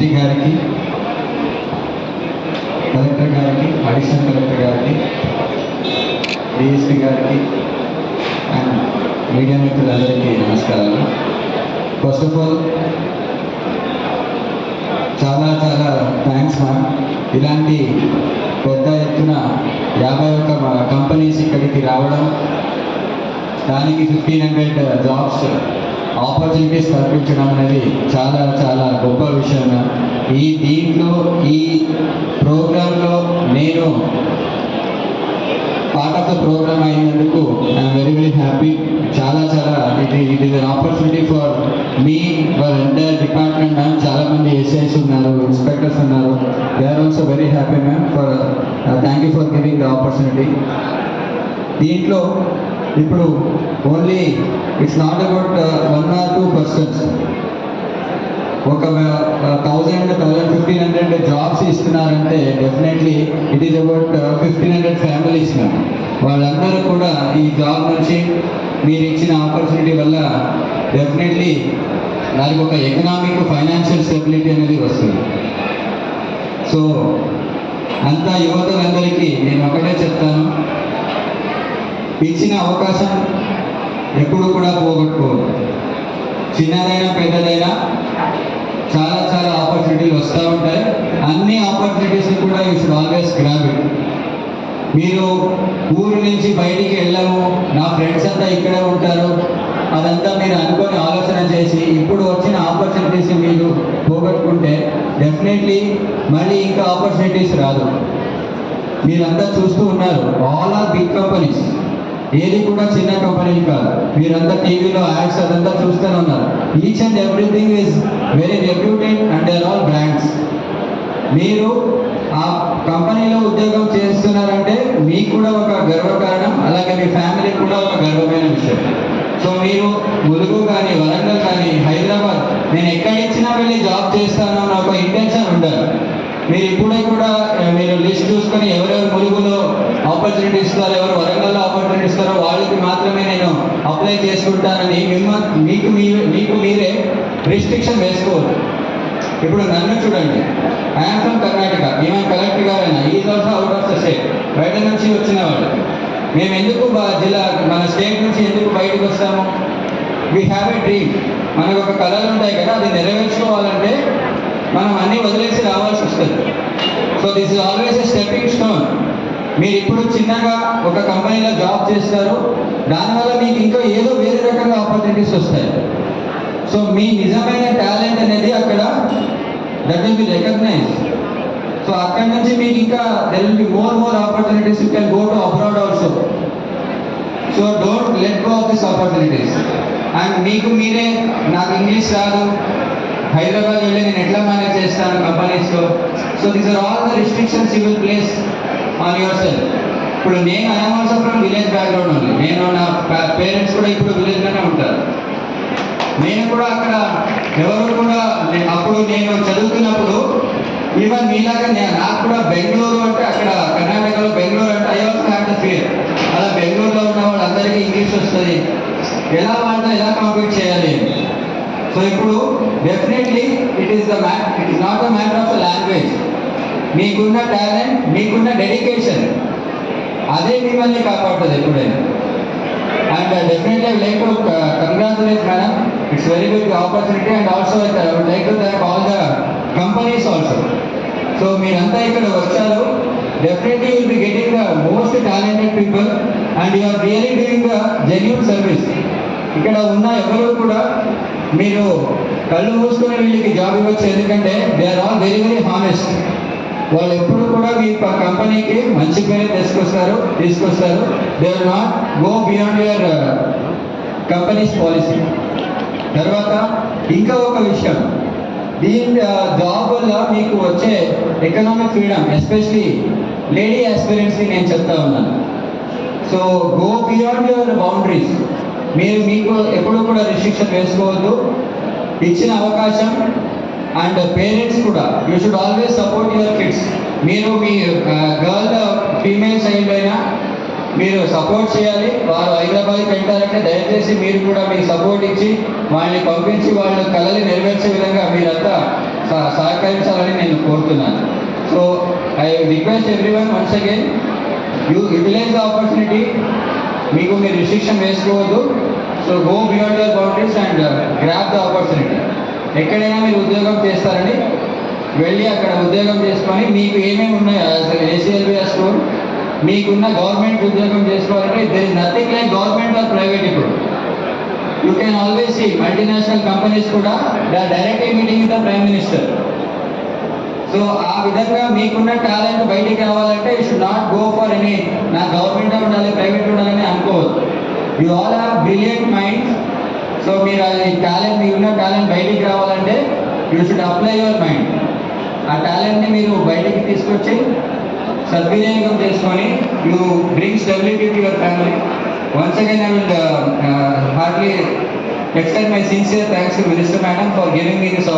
SP గారికి collector గారికి additional collector గారికి డిఎస్పీ గారికి అండ్ మీడియా మిత్రులందరికీ నమస్కారాలు. ఫస్ట్ ఆఫ్ ఆల్ చాలా చాలా థ్యాంక్స్ మ్యామ్ ఇలాంటి పెద్ద ఎత్తున యాభై ఒక్క కంపెనీస్ ఇక్కడికి రావడం దానికి ఫిఫ్టీన్ హండ్రెడ్ జాబ్స్ ఆపర్చునిటీస్ కల్పించడం అనేది చాలా చాలా గొప్ప విషయం ఈ దీంట్లో ఈ ప్రోగ్రాంలో నేను పార్ట్ ఆఫ్ ద ప్రోగ్రామ్ అయినందుకు ఐఎమ్ వెరీ వెరీ హ్యాపీ. చాలా చాలా ఇది it is an opportunity for me for entire department ma'am. చాలా మంది ఎస్ఐస్ ఉన్నారు ఇన్స్పెక్టర్స్ ఉన్నారు. They are also very happy ma'am for thank you for giving the opportunity దీంట్లో ఇప్పుడు only it's not about one or two persons ఒక thousand thousand fifteen hundred jobs ఇస్తున్నారంటే definitely it is about fifteen hundred families వాళ్ళందరూ కూడా ఈ job నుంచి మీరు ఇచ్చిన ఆపర్చునిటీ వల్ల డెఫినెట్లీ దానికి ఒక ఎకనామిక్ ఫైనాన్షియల్ స్టెబిలిటీ అనేది వస్తుంది. సో అంతా యువతలందరికీ నేను ఒకటే చెప్తాను. ఇచ్చిన అవకాశం ఎప్పుడు కూడా పోగొట్టుకోవద్దు. చిన్నదైనా పెద్దదైనా చాలా చాలా ఆపర్చునిటీలు వస్తూ ఉంటాయి. అన్ని ఆపర్చునిటీస్ని కూడా you should always grab it మీరు ఊరు నుంచి బయటికి వెళ్ళము నా ఫ్రెండ్స్ అంతా ఇక్కడే ఉంటారు. అదంతా మీరు అనుకొని ఆలోచన చేసి ఇప్పుడు వచ్చిన ఆపర్చునిటీస్ మీరు పోగొట్టుకుంటే డెఫినెట్లీ మళ్ళీ ఇంకా ఆపర్చునిటీస్ రాదు. మీరంతా చూస్తూ ఉన్నారు ఆల్ ఆర్ బిగ్ కంపెనీస్ ఏది కూడా చిన్న కంపెనీ కాదు. మీరంతా టీవీలో యాడ్స్ అదంతా చూస్తూనే ఉన్నారు. Each and everything is very reputed and are all brands మీరు ఆ కంపెనీలో ఉద్యోగం చేస్తున్నారంటే మీకు కూడా ఒక గర్వకారణం అలాగే మీ ఫ్యామిలీకి కూడా ఒక గర్వమైన విషయం. సో మీరు ములుగు కానీ వరంగల్ కానీ హైదరాబాద్ నేను ఎక్కడిచ్చినా వెళ్ళి జాబ్ చేస్తాను అన్న ఒక ఇంటెన్షన్ ఉండదు. మీరు ఇప్పుడే కూడా మీరు లిస్ట్ చూసుకొని ఎవరెవరు ములుగులో ఆపర్చునిటీ ఇస్తారో ఎవరు వరంగల్ ఆపర్చునిటీ ఇస్తారో వాళ్ళకి మాత్రమే నేను అప్లై చేసుకుంటానని మిమ్మల్ని మీకు మీ మీకు మీరే రిస్ట్రిక్షన్ వేసుకోవద్దు. ఇప్పుడు నన్ను చూడండి. ఐఎమ్ ఫ్రమ్ కర్ణాటక ఈమె కలెక్టర్ గారైనా. Is also out of the state బయట నుంచి వచ్చిన వాళ్ళు. మేము ఎందుకు జిల్లా మన స్టేట్ నుంచి ఎందుకు బయటకు వస్తాము? వీ హ్యావ్ ఎ డ్రీమ్ మనకు ఒక కళలు ఉంటాయి కదా అది నెరవేర్చుకోవాలంటే మనం అన్నీ వదిలేసి రావాల్సి వస్తుంది. So this is always a stepping stone మీరు ఇప్పుడు చిన్నగా ఒక కంపెనీలో జాబ్ చేస్తారు. దానివల్ల మీకు ఇంకా ఏదో వేరే రకంగా ఆపర్చునిటీస్ వస్తాయి. సో మీ నిజమైన టాలెంట్ అనేది అక్కడ that will be recognise so అక్కడ నుంచి మీకు ఇంకా there will be more more opportunities you can go to abroad also so don't let go of this opportunities and మీకు మీరే నాకు ఇంగ్లీష్ రాదు. హైదరాబాద్ వెళ్ళి నేను ఎట్లా మేనేజ్ చేస్తాను కంపెనీస్లో so these are all the restrictions you will place on your self ఇప్పుడు నేను I'm also from village background ఉంది నేను నా పేరెంట్స్ కూడా ఇప్పుడు విలేజ్లోనే ఉంటారు. నేను కూడా అక్కడ ఎవరు కూడా అప్పుడు నేను చదువుతున్నప్పుడు ఈవెన్ మీలాగా నేను నాకు కూడా బెంగళూరు అంటే అక్కడ కర్ణాటకలో బెంగళూరు అంటే I also have the fear అలా బెంగళూరులో ఉన్న వాళ్ళందరికీ ఇంగ్లీష్ వస్తుంది. ఎలా వాళ్ళతో ఎలా కాంపీట్ చేయాలి? సో ఇప్పుడు definitely it is the mat it is not the matter of the language మీకున్న టాలెంట్ మీకున్న డెడికేషన్ అదే మిమ్మల్ని కాపాడుతుంది ఎప్పుడైనా. And uh, definitely like I madam it's very uh, opportunity and also like big opportunity and also uh, I so మీరంతా ఇక్కడ వచ్చారు. Definitely will be getting the most talented people and you are really doing the genuine service ఇక్కడ ఉన్న ఎవరు కూడా మీరు కళ్ళు మూసుకొని వీళ్ళకి జాబ్ ఇవ్వచ్చు. ఎందుకంటే they are all very very honest వాళ్ళు ఎప్పుడు కూడా మీ కంపెనీకి మంచి పేరు తీసుకొస్తారు తీసుకొస్తారు. They will not go beyond your company's policy తర్వాత ఇంకా ఒక విషయం. దీని జాబ్ వల్ల మీకు వచ్చే ఎకనామిక్ ఫ్రీడమ్ ఎస్పెషలీ లేడీ ఆస్పిరెంట్స్ని నేను చెప్తా ఉన్నాను. So go beyond your boundaries మీరు మీకు ఎప్పుడు కూడా రిస్ట్రిక్షన్ వేసుకోవద్దు. ఇచ్చిన అవకాశం అండ్ పేరెంట్స్ కూడా you should always support your kids మీరు మీ గర్ల్ ఫీమేల్ సైడ్ అయినా మీరు సపోర్ట్ చేయాలి. వారు హైదరాబాద్కి వెళ్తారంటే దయచేసి మీరు కూడా మీ సపోర్ట్ ఇచ్చి వాళ్ళని పంపించి వాళ్ళ కళని నెరవేర్చే విధంగా మీరంతా సహ- సహకరించాలని నేను కోరుతున్నాను. So I request every one once again you utilise the opportunity మీకు మీరు రిస్ట్రిక్షన్ వేసుకోవద్దు. So go beyond your boundaries and grab the opportunity ఎక్కడైనా మీరు ఉద్యోగం చేస్తారని వెళ్ళి అక్కడ ఉద్యోగం చేసుకొని మీకు ఏమేమి ఉన్నాయో? ఏసీఎల్బిఆర్ స్టోర్ మీకున్న గవర్నమెంట్ ఉద్యోగం చేసుకోవాలంటే there is nothing like government or private ఇప్పుడు. You can always see multinational companies కూడా they directly meeting with the prime minister so ఆ విధంగా మీకున్న టాలెంట్ బయటికి రావాలంటే you should not go for any నా గవర్నమెంట్ ఉండాలి ప్రైవేట్ ఉండాలని అనుకోవద్దు. You all have brilliant minds so మీరు అది టాలెంట్ మీకున్న టాలెంట్ బయటికి రావాలంటే you should apply your mind ఆ టాలెంట్ని మీరు బయటికి తీసుకొచ్చి సద్వినియోగం చేసుకొని you bring stability to your family once again I will hardly extend my sincere thanks to Minister Madam for giving me this